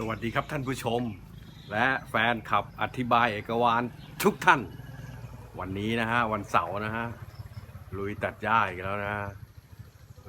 สวัสดีครับท่านผู้ชม และแฟนขับอธิบายเอกวานทุกท่าน วันนี้นะฮะวันเสาร์นะฮะลุยตัดหญ้าอีกแล้วนะฮะ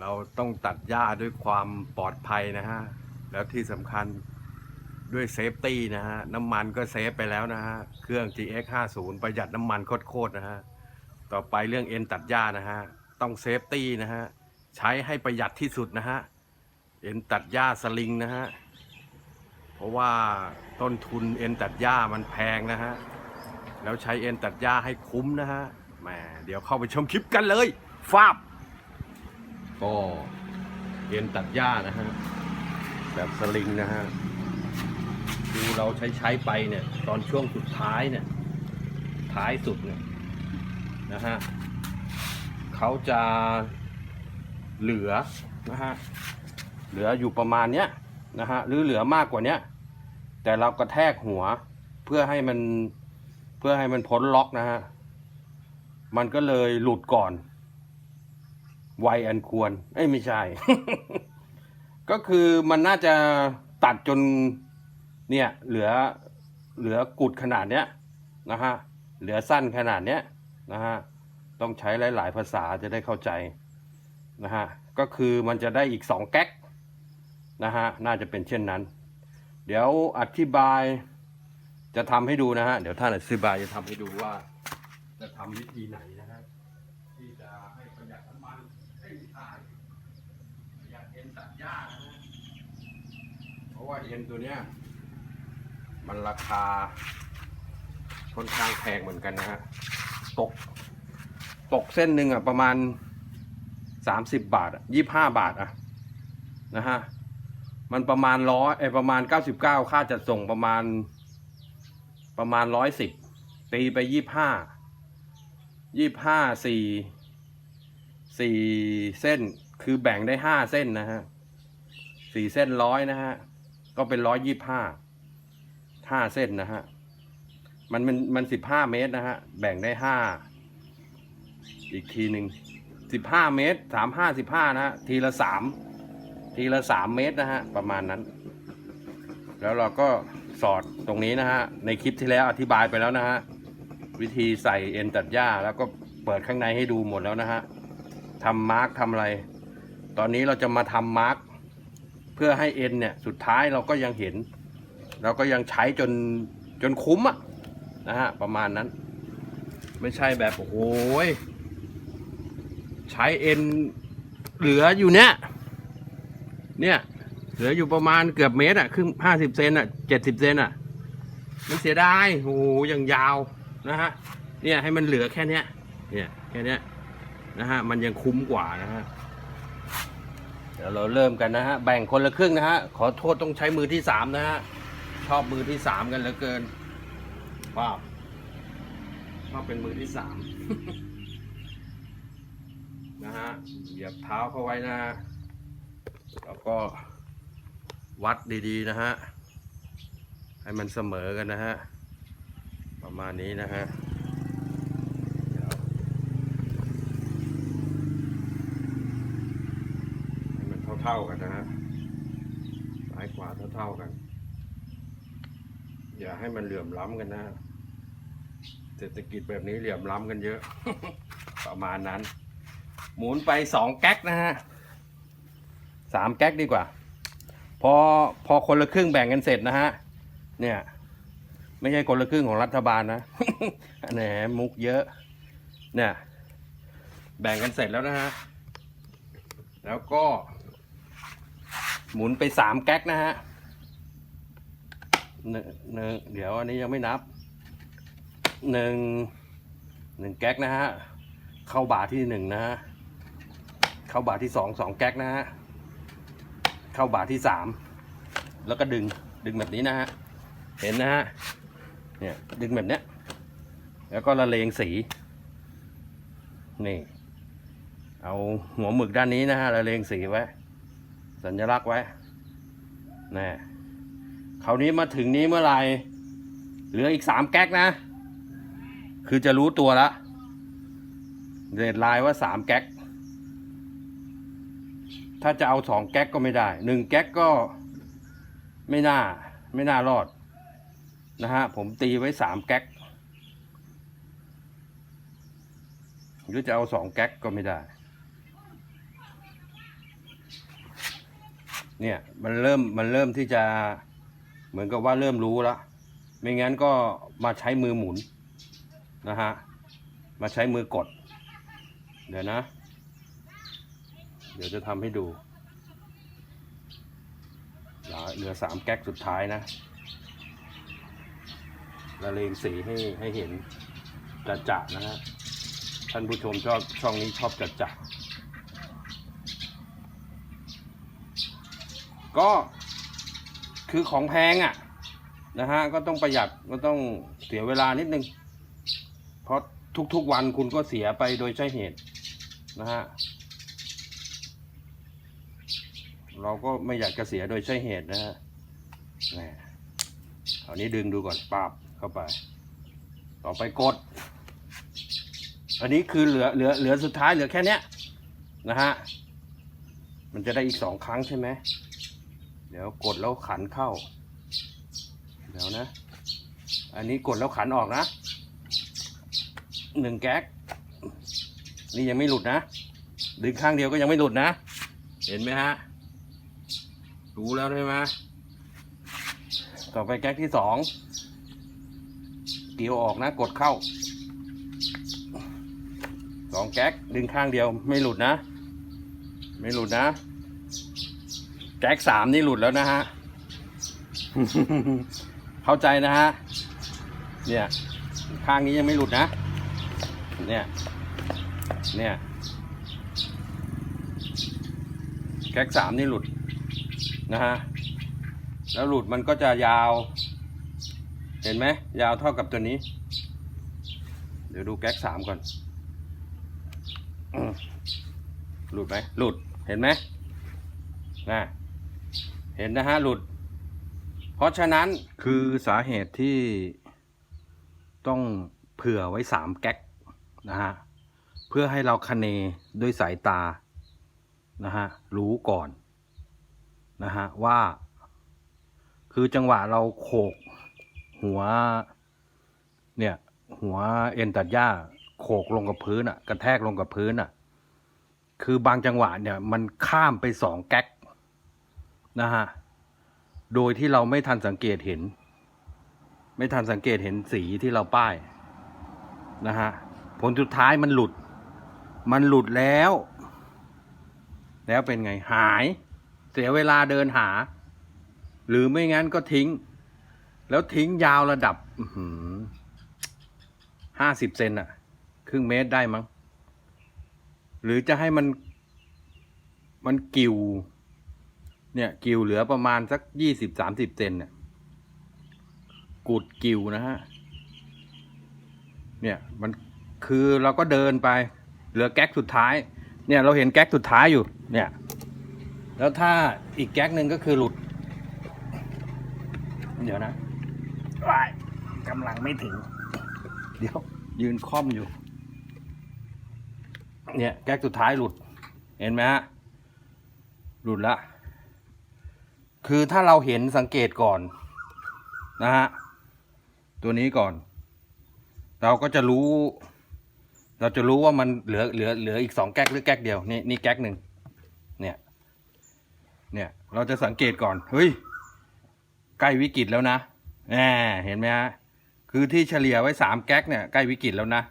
เราต้องตัดหญ้าด้วยความปลอดภัยนะฮะแล้วที่สำคัญด้วยเซฟตี้นะฮะน้ำมันก็เซฟไปแล้วนะฮะเครื่อง GX 50ประหยัดน้ำมันโคตรๆนะฮะต่อไปเรื่องเอ็นตัดหญ้านะฮะต้องเซฟตี้นะฮะใช้ให้ประหยัดที่สุดนะฮะเอ็นตัดหญ้าสลิงนะฮะ เพราะว่าต้นทุนเอ็นตัดหญ้ามันแพงนะฮะ แล้วใช้เอ็นตัดหญ้าให้คุ้มนะฮะแหมเดี๋ยวเข้าไปชมคลิปกันเลยฟาบก็เอ็นตัดหญ้านะฮะ แบบสลิงนะฮะดูเราใช้ใช้ไปเนี่ย ตอนช่วงสุดท้ายเนี่ย ท้ายสุดเนี่ยนะฮะเขาจะเหลือนะฮะเหลืออยู่ประมาณเนี้ย นะฮะหรือเหลือมากกว่าเนี้ยแต่เรากระแทกหัวเพื่อให้มันเพื่อให้มันพ้นล็อกนะฮะมันก็เลยหลุดก่อนไวอันควรเอ้ยไม่ใช่ ก็คือมันน่าจะตัดจนเนี่ยเหลือเหลือกุดขนาดเนี้ยนะฮะเหลือสั้นขนาดเนี้ยนะฮะต้องใช้หลาย ๆ ภาษาจะได้เข้าใจนะฮะก็คือมันจะได้อีกสองแก๊ก นะฮะน่าจะเป็นเช่นนั้น เดี๋ยวอธิบายจะทำให้ดูนะฮะเดี๋ยวท่านอธิบายจะทำให้ดูว่า จะทำวิธีไหนนะฮะที่จะให้ประหยัดน้ำมันให้ตายประหยัดเอ็นตัดหญ้านะฮะเพราะว่าเอ็นตัวเนี้ยมันราคาค่อนข้างแพงเหมือนกันนะฮะตกตกเส้นหนึ่งอะประมาณสามสิบบาทอะยี่ห้าบาทอะนะฮะ มันประมาณร้อยไอประมาณเก้าสิบเก้าค่าจัดส่งประมาณ ประมาณร้อยสิบตีไปยี่ห้ายี่ห้าสี่สี่เส้นคือแบ่งได้ห้าเส้นนะฮะสี่เส้นร้อยนะฮะ ก็เป็นร้อยยี่ห้าห้าเส้นนะฮะ มันมันมันสิบห้าเมตรนะฮะ แบ่งได้ห้าอีกทีหนึ่งสิบห้าเมตรสามห้าสิบห้านะฮะ ทีละสาม ทีละสามเมตรนะฮะประมาณนั้น แล้วเราก็สอดตรงนี้นะฮะในคลิปที่แล้วอธิบายไปแล้วนะฮะวิธีใส่เอ็นตัดหญ้า แล้วก็เปิดข้างในให้ดูหมดแล้วนะฮะทำมาร์กทำอะไร ตอนนี้เราจะมาทำมาร์กเพื่อให้เอ็นเนี่ยสุดท้ายเราก็ยังเห็น เราก็ยังใช้จนจนคุ้มอะนะฮะประมาณนั้น ไม่ใช่แบบโอ้โหยใช้เอ็นเหลืออยู่เนี่ย เนี่ยเหลืออยู่ประมาณเกือบเมตรอะครึ่งห้าสิบเซนอะเจ็ดสิบเซนอะ มันเสียดายโอ้โหยังยาวนะฮะเนี่ยให้มันเหลือแค่เนี้ยเนี่ยแค่เนี้ยนะฮะมันยังคุ้มกว่านะฮะเดี๋ยวเราเริ่มกันนะฮะแบ่งคนละครึ่งนะฮะขอโทษต้องใช้มือที่สามนะฮะชอบมือที่สามกันเหลือเกินว้าวชอบเป็นมือที่สามนะฮะเหยียบเท้าเข้าไว้นะ แล้วก็วัดดีๆนะฮะ ให้มันเสมอกันนะฮะ ประมาณนี้นะฮะให้มันเท่าๆกันนะฮะซ้ายขวาเท่าๆกัน อย่าให้มันเหลื่อมล้ำกันนะฮะเศรษฐกิจแบบนี้เหลื่อมล้ำกันเยอะ ประมาณนั้น หมุนไปสองแก๊กนะฮะ สามแก๊กดีกว่า พอพอคนละครึ่งแบ่งกันเสร็จนะฮะ เนี่ย ไม่ใช่คนละครึ่งของรัฐบาลนะแหนมุกเยอะ เนี่ย แบ่งกันเสร็จแล้วนะฮะ แล้วก็ หมุนไปสามแก๊กนะฮะหนึ่งหนึ่งเดี๋ยวอันนี้ยังไม่นับหนึ่งหนึ่งแก๊กนะฮะ เข้าบาทที่หนึ่งนะฮะ เข้าบาทที่สองสองแก๊กนะฮะ เข้าบาทที่สามแล้วก็ดึงดึงแบบนี้นะฮะเห็นนะฮะเนี่ยดึงแบบเนี้ยแล้วก็ละเลงสีนี่เอาหัวหมึกด้านนี้นะฮะละเลงสีไว้ สัญลักษณ์ไว้นี่คราวนี้มาถึงนี้เมื่อไหร่เหลืออีกสามแก๊กนะ คือจะรู้ตัวละเรดไลน์ว่าสามแก๊ก ถ้าจะเอาสองแก๊กก็ไม่ได้หนึ่งแก๊กก็ไม่น่าไม่น่ารอดนะฮะผมตีไว้สามแก๊กหรือจะเอาสองแก๊กก็ไม่ได้ เนี่ยมันเริ่มมันเริ่มที่จะเหมือนกับว่าเริ่มรู้แล้วไม่งั้นก็มาใช้มือหมุนนะฮะมาใช้มือกด เดี๋ยวนะ เดี๋ยวจะทำให้ดูเหลือสามแก๊กสุดท้ายนะละเลงสีให้ให้เห็นจัดจะนะฮะท่านผู้ชมชอบช่องนี้ชอบจัดจะก็คือของแพงอะนะฮะก็ต้องประหยัดก็ต้องเสียเวลานิดนึง เพราะทุกๆวันคุณก็เสียไปโดยใช่เหตุนะฮะ เราก็ไม่อยากจะเสียโดยใช่เหตุนะฮะแหมเอานี้ดึงดูก่อนปาบเข้าไป ต่อไปกด อันนี้คือเหลือเหลือเหลือสุดท้ายเหลือแค่เนี้ยนะฮะ มันจะได้อีกสองครั้งใช่ไหม เดี๋ยวกดแล้วขันเข้า เดี๋ยวนะ อันนี้กดแล้วขันออกนะ หนึ่งแก๊ก นี่ยังไม่หลุดนะ ดึงข้างเดียวก็ยังไม่หลุดนะ เห็นไหมฮะ รู้แล้วใช่ไหมต่อไปแก๊กที่สองเกี่ยวออกนะกดเข้าสองแก๊กดึงข้างเดียวไม่หลุดนะ ไม่หลุดนะ แก๊กสามนี่หลุดแล้วนะฮะ เข้าใจนะฮะ เนี่ย ข้างนี้ยังไม่หลุดนะ เนี่ย เนี่ย แก๊กสามนี่หลุด นะฮะแล้วหลุดมันก็จะยาว เห็นไหมยาวเท่ากับตัวนี้ เดี๋ยวดูแก๊กสามก่อนอืมหลุดไหมหลุดเห็นไหมนะเห็นนะฮะหลุด เพราะฉะนั้นคือสาเหตุที่ต้องเผื่อไว้สามแก๊กนะฮะเพื่อให้เราคะเนด้วยสายตานะฮะรู้ก่อน นะฮะว่า คือจังหวะเราโขกหัว เนี่ย หัวเอ็นตัดหญ้าโขกลงกับพื้นอะกระแทกลงกับพื้นอะคือบางจังหวะเนี่ย มันข้ามไปสองแก๊กนะฮะโดยที่เราไม่ทันสังเกตเห็น ไม่ทันสังเกตเห็นสีที่เราป้ายนะฮะผลสุดท้ายมันหลุด มันหลุดแล้ว แล้วเป็นไงหาย สียเวลาเดินหา หรือไม่งั้นก็ทิ้ง แล้วทิ้งยาวระดับห้าสิบเซนอะครึ่งเมตรได้มั้ง หรือจะให้มัน มันกิว เนี่ย กิวเหลือประมาณสักยี่สิบสามสิบเซนเนี่ยกุดกิวนะฮะ เนี่ยมันคือเราก็เดินไป เหลือแก๊กสุดท้าย เนี่ยเราเห็นแก๊กสุดท้ายอยู่ เนี่ย แล้วถ้าอีกแก๊กหนึ่งก็คือหลุด เดี๋ยวนะว้ายกำลังไม่ถึง เดี๋ยว ยืนค่อมอยู่ เนี่ย แก๊กสุดท้ายหลุด เห็นไหมฮะ หลุดละ คือถ้าเราเห็นสังเกตก่อน นะฮะ ตัวนี้ก่อน เราก็จะรู้ เราจะรู้ว่ามันเหลือเหลือเหลืออีกสองแก๊กหรือแก๊กเดียว นี่นี่แก๊กหนึ่งเนี่ย เนี่ยเราจะสังเกตก่อน เฮ้ย ใกล้วิกฤตแล้วนะแหมเห็นไหมฮะ คือที่เฉลี่ยไว้สามแก๊กเนี่ยใกล้วิกฤตแล้วนะ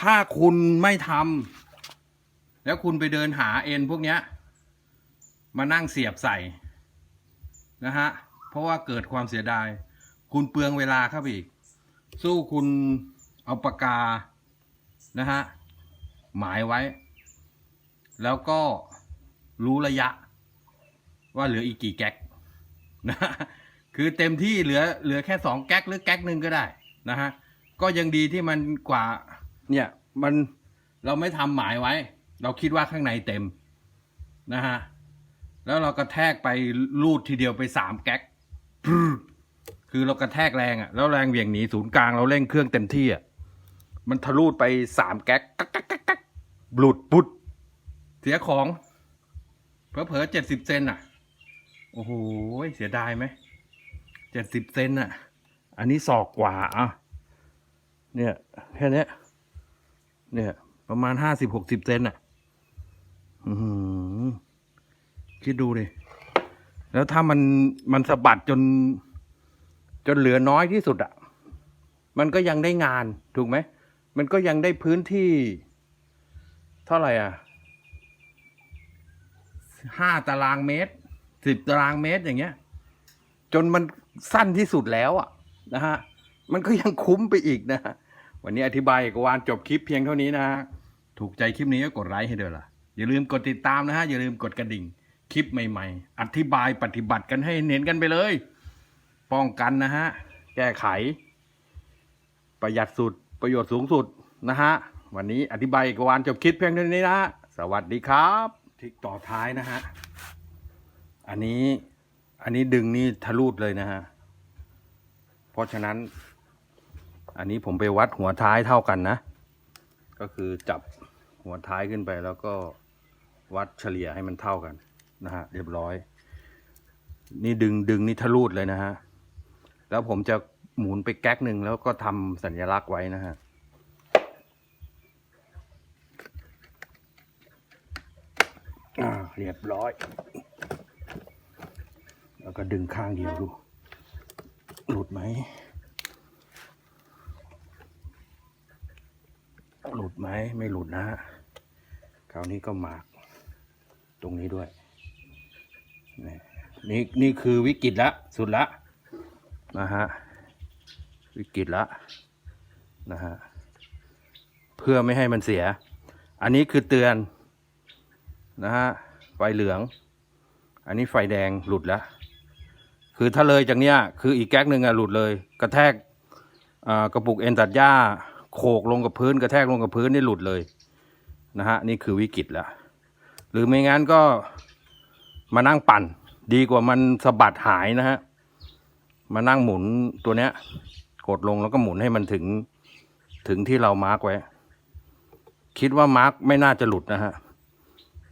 ถ้าคุณไม่ทำแล้วคุณไปเดินหาเอ็นพวกเนี้ย มานั่งเสียบใส่นะฮะ เพราะว่าเกิดความเสียดาย คุณเปลืองเวลาเข้าไปอีก สู้คุณเอาปากกานะฮะ หมายไว้ แล้วก็ รู้ระยะ ว่าเหลืออีกกี่แก๊กนะฮะคือเต็มที่เหลือเหลือแค่สองแก๊กหรือแก๊กหนึ่งก็ได้นะฮะก็ยังดีที่มันกว่า เนี่ยมันเราไม่ทำหมายไว้ เราคิดว่าข้างในเต็มนะฮะแล้วเรากระแทกไปลูดทีเดียวไปสามแก๊กคือเรากระแทกแรงอะ่ะแล้วแรงเหวี่ยงหนีศูนย์กลางเราเร่งเครื่องเต็มที่อะ่ะมันทะลุไปสามแก๊กกักกักกักกักหลุดปุดเสียของ เพอเพอเจ็ดสิบเซนอะ โอ้โหเสียดายไหมเจ็ดสิบเซนอะ อันนี้ศอกกว่าอะเนี่ยแค่นี้เนี่ยประมาณห้าสิบหกสิบเซนอะอคิดดูดิ แล้วถ้ามันมันสะบัดจน จนเหลือน้อยที่สุดอะ มันก็ยังได้งานถูกไหม มันก็ยังได้พื้นที่ เท่าไหร่อะ ห้าตารางเมตรสิบตารางเมตรอย่างเงี้ย จนมันสั้นที่สุดแล้วอะนะฮะมันก็ยังคุ้มไปอีกนะวันนี้อธิบายกวานจบคลิปเพียงเท่านี้นะฮะถูกใจคลิปนี้ก็กดไลค์ให้ด้วยล่ะ อย่าลืมกดติดตามนะฮะ อย่าลืมกดกระดิ่ง คลิปใหม่ ๆ อธิบายปฏิบัติกันให้เห็นกันไปเลย ป้องกันนะฮะ แก้ไข ประหยัดสุด ประโยชน์สูงสุดนะฮะ วันนี้อธิบายกวานจบคลิปเพียงเท่านี้นะ สวัสดีครับ ทิกต่อท้ายนะฮะ อันนี้อันนี้ดึงนี่ทะลุดเลยนะฮะ เพราะฉะนั้น อันนี้ผมไปวัดหัวท้ายเท่ากันนะ ก็คือจับหัวท้ายขึ้นไปแล้วก็วัดเฉลี่ยให้มันเท่ากันนะฮะเรียบร้อย นี่ดึงดึงนี่ทะลุดเลยนะฮะ แล้วผมจะหมุนไปแก๊กหนึ่งแล้วก็ทำสัญลักษณ์ไว้นะฮะ อ่าเรียบร้อย แล้วก็ดึงข้างเดียวดู หลุดไหม หลุดไหม ไม่หลุดนะฮะ คราวนี้ก็หมากตรงนี้ด้วย นี่นี่นี่คือวิกฤตละ สุดละ นะฮะ วิกฤตละ นะฮะ เพื่อไม่ให้มันเสีย อันนี้คือเตือน นะฮะไฟเหลือง อันนี้ไฟแดงหลุดแล้ว คือถ้าเลยจากเนี้ยคืออีกแก๊กหนึ่งอะหลุดเลย กระแทกกระปุกเอ็นตัดหญ้าโขกลงกับพื้น กระแทกลงกับพื้นนี่หลุดเลยนะฮะนี่คือวิกฤตแล้ว หรือไม่งั้นก็มานั่งปั่น ดีกว่ามันสะบัดหายนะฮะมานั่งหมุนตัวเนี้ยกดลงแล้วก็หมุนให้มันถึงถึงที่เรามาร์กไว้ คิดว่ามาร์กไม่น่าจะหลุดนะฮะ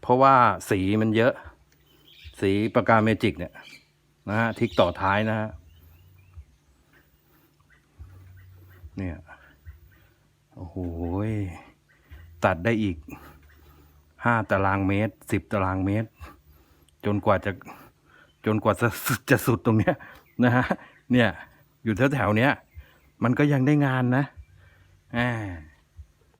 เพราะว่าสีมันเยอะ สีปากกาเมจิกเนี่ยนะฮะทิกต่อท้ายนะฮะเนี่ยโอ้โหตัดได้อีกห้าตารางเมตรสิบตารางเมตร จนกว่าจะจนกว่าจะจะสุดตรงเนี้ยนะฮะเนี่ย อยู่แถวๆเนี้ย มันก็ยังได้งานนะอ่า